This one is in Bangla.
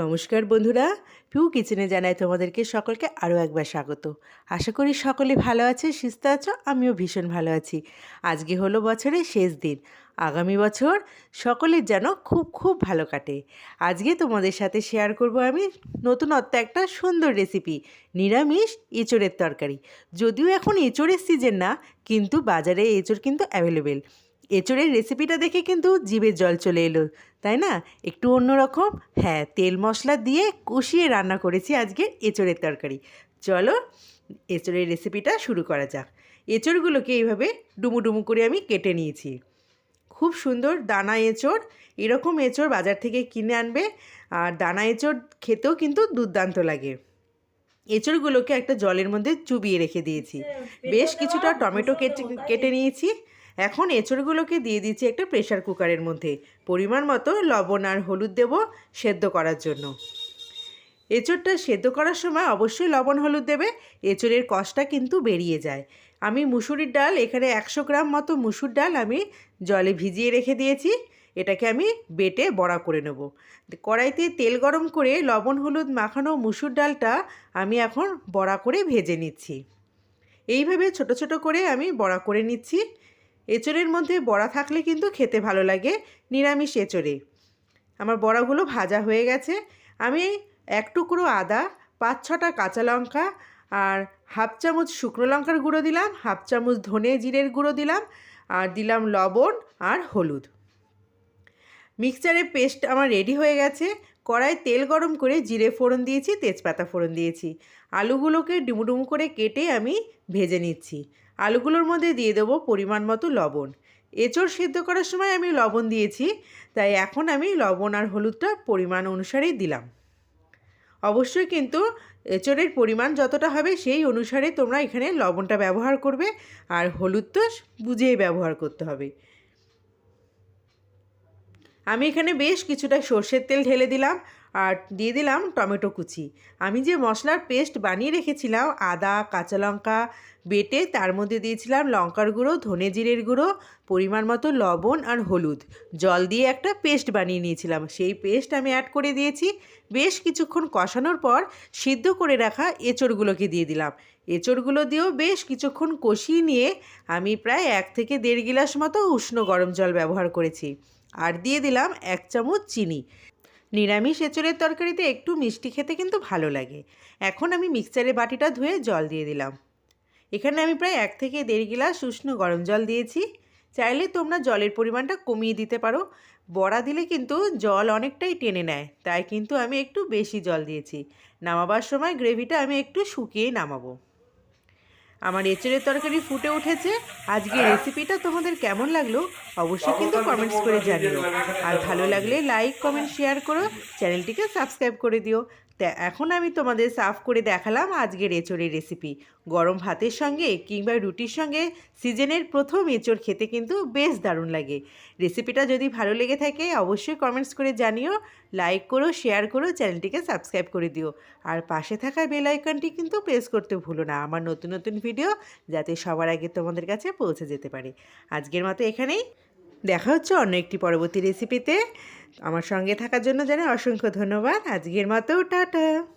নমস্কার বন্ধুরা। পিউ কিচেনে জানাই তোমাদেরকে সকলকে আরও একবার স্বাগত। আশা করি সকলে ভালো আছে, সুস্থ আছো, আমিও ভীষণ ভালো আছি। আজকে হলো বছরের শেষ দিন। আগামী বছর সকলের যেন খুব খুব ভালো কাটে। আজকে তোমাদের সাথে শেয়ার করব আমি নতুনত্ব একটা সুন্দর রেসিপি নিরামিষ এঁচড়ের তরকারি। যদিও এখন এঁচড়ের সিজন না, কিন্তু বাজারে এঁচড় কিন্তু অ্যাভেলেবেল এঁচড়ের রেসিপিটা দেখে কিন্তু জিভের জল চলে এলো তাই না? একটু অন্যরকম। হ্যাঁ তেল মশলা দিয়ে কষিয়ে রান্না করেছি আজকে এঁচড়ের তরকারি। চলো এঁচড়ের রেসিপিটা শুরু করা যাক। এঁচড়গুলোকে এইভাবে ডুমু ডুমু করে আমি কেটে নিয়েছি। খুব সুন্দর দানা এঁচড় এরকম এঁচড় বাজার থেকে কিনে আনবে আর দানা এঁচড় খেতেও কিন্তু দুর্দান্ত লাগে। এঁচড়গুলোকে একটা জলের মধ্যে চুবিয়ে রেখে দিয়েছি। বেশ কিছুটা টমেটো কেটে কেটে নিয়েছি। এখন এঁচড়গুলোকে দিয়ে দিচ্ছি একটা প্রেশার কুকারের মধ্যে। পরিমাণ মতো লবণ আর হলুদ দেব সেদ্ধ করার জন্য। এঁচড়টা সেদ্ধ করার সময় অবশ্যই লবণ হলুদ দেবে, এঁচড়ের কষটা কিন্তু বেরিয়ে যায়। আমি মুসুরির ডাল, এখানে একশো গ্রাম মতো মুসুর ডাল আমি জলে ভিজিয়ে রেখে দিয়েছি, এটাকে আমি বেটে বড়া করে নেব। কড়াইতে তেল গরম করে লবণ হলুদ মাখানো মুসুর ডালটা আমি এখন বড়া করে ভেজে নিচ্ছি। এইভাবে ছোট ছোট করে আমি বড়া করে নিচ্ছি। এঁচড়ের মধ্যে বড়া থাকলে কিন্তু খেতে ভালো লাগে, নিরামিষ এঁচড়ে। আমার বড়াগুলো ভাজা হয়ে গেছে। আমি এক টুকরো আদা, পাঁচ ছটা কাঁচা লঙ্কা আর হাফ চামচ শুকনো লঙ্কার গুঁড়ো দিলাম, হাফ চামচ ধনে জিরের গুঁড়ো দিলাম আর দিলাম লবণ আর হলুদ। মিক্সচারের পেস্ট আমার রেডি হয়ে গেছে। কড়াই তেল গরম করে জিরে ফোড়ন দিয়েছি, তেজপাতা ফোড়ন দিয়েছি। আলুগুলোকে ডুমুডুমু করে কেটে আমি ভেজে নিচ্ছি। আলুগুলোর মধ্যে দিয়ে দেবো পরিমাণ মতো লবণ। এঁচড় সিদ্ধ করার সময় আমি লবণ দিয়েছি, তাই এখন আমি লবণ আর হলুদটা পরিমাণ অনুসারেই দিলাম। অবশ্যই কিন্তু এঁচড়ের পরিমাণ যতটা হবে সেই অনুসারে তোমরা এখানে লবণটা ব্যবহার করবে, আর হলুদ তো বুঝেই ব্যবহার করতে হবে। আমি এখানে বেশ কিছুটা সর্ষের তেল ঢেলে দিলাম আর দিয়ে দিলাম টমেটো কুচি। আমি যে মশলার পেস্ট বানিয়ে রেখেছিলাম, আদা, কাঁচা লঙ্কা বেটে, তার মধ্যে দিয়েছিলাম লঙ্কার গুঁড়ো, ধনে জিরের গুঁড়ো, পরিমাণ মতো লবণ আর হলুদ। জল দিয়ে একটা পেস্ট বানিয়ে নিয়েছিলাম। সেই পেস্ট আমি অ্যাড করে দিয়েছি। বেশ কিছুক্ষণ কষানোর পর সিদ্ধ করে রাখা এঁচড়গুলোকে দিয়ে দিলাম। এঁচড়গুলো দিয়েও বেশ কিছুক্ষণ কষিয়ে নিয়ে আমি প্রায় এক থেকে দেড় গিলাস মতো উষ্ণ গরম জল ব্যবহার করেছি। আর দিয়ে দিলাম এক চামচ চিনি। নিরামিষ এঁচড়ের তরকারিতে একটু মিষ্টি খেতে কিন্তু ভালো লাগে। এখন আমি মিক্সচারে বাটিটা ধুয়ে জল দিয়ে দিলাম। এখানে আমি প্রায় এক থেকে দেড় গিলাস উষ্ণ গরম জল দিয়েছি। চাইলে তোমরা জলের পরিমাণটা কমিয়ে দিতে পারো। বড়া দিলে কিন্তু জল অনেকটাই টেনে নেয়, তাই কিন্তু আমি একটু বেশি জল দিয়েছি। নামাবার সময় গ্রেভিটা আমি একটু শুকিয়ে নামাবো। আমার এঁচড়ের তরকারি ফুটে উঠেছে। আজকে রেসিপিটা তোমাদের কেমন লাগল অবশ্যই কিন্তু কমেন্টস করে জানিও। আর ভালো লাগলে লাইক কমেন্ট শেয়ার করো। চ্যানেলটিকে সাবস্ক্রাইব করে দিও। তা এখন আমি তোমাদের সার্ভ করে দেখালাম আজকের এঁচড়ের রেসিপি গরম ভাতের সঙ্গে কিংবা রুটির সঙ্গে সিজনের প্রথম এঁচড় খেতে কিন্তু বেশ দারুণ লাগে। রেসিপিটা যদি ভালো লেগে থাকে অবশ্যই কমেন্টস করে জানিও লাইক করো শেয়ার করো, চ্যানেলটিকে সাবস্ক্রাইব করে দিও। আর পাশে থাকা বেল আইকনটি কিন্তু প্রেস করতে ভুলো না, আমার নতুন নতুন ভিডিও যাতে সবার আগে তোমাদের কাছে পৌঁছে যেতে পারে। আজকের মতো এখানেই, দেখা হচ্ছে অন্য একটি পরবর্তী রেসিপিতে আমার সঙ্গে থাকার জন্য জানাই অসংখ্য ধন্যবাদ। আজকের মতো টাটা।